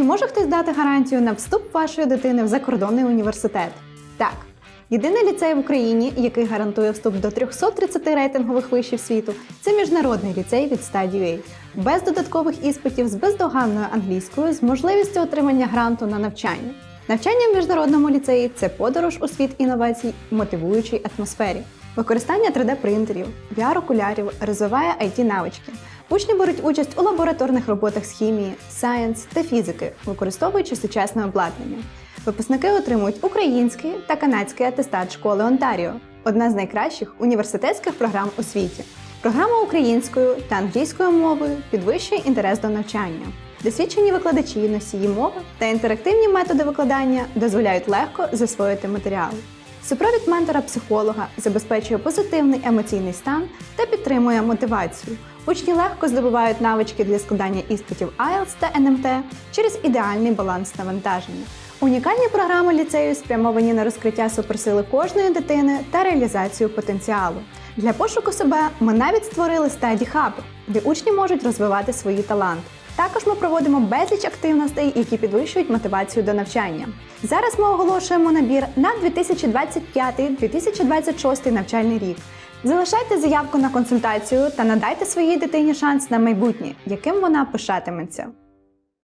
Чи може хтось дати гарантію на вступ вашої дитини в закордонний університет? Так. Єдиний ліцей в Україні, який гарантує вступ до 330 рейтингових вишів світу, це міжнародний ліцей від Study.UA. Без додаткових іспитів з бездоганною англійською з можливістю отримання гранту на навчання. Навчання в міжнародному ліцеї це подорож у світ інновацій в мотивуючій атмосфері. Використання 3D-принтерів, VR-окулярів розвиває it навички. Учні беруть участь у лабораторних роботах з хімії, сайенс та фізики, використовуючи сучасне обладнання. Випускники отримують український та канадський атестат школи Онтаріо, одна з найкращих університетських програм у світі. Програма українською та англійською мовою підвищує інтерес до навчання. Досвідчені викладачі, носії мови та інтерактивні методи викладання дозволяють легко засвоїти матеріал. Супровід ментора-психолога забезпечує позитивний емоційний стан та підтримує мотивацію. Учні легко здобувають навички для складання іспитів IELTS та NMT через ідеальний баланс навантаження. Унікальні програми ліцею спрямовані на розкриття суперсили кожної дитини та реалізацію потенціалу. Для пошуку себе ми навіть створили Study Hub, де учні можуть розвивати свої таланти. Також ми проводимо безліч активностей, які підвищують мотивацію до навчання. Зараз ми оголошуємо набір на 2025-2026 навчальний рік. Залишайте заявку на консультацію та надайте своїй дитині шанс на майбутнє, яким вона пишатиметься.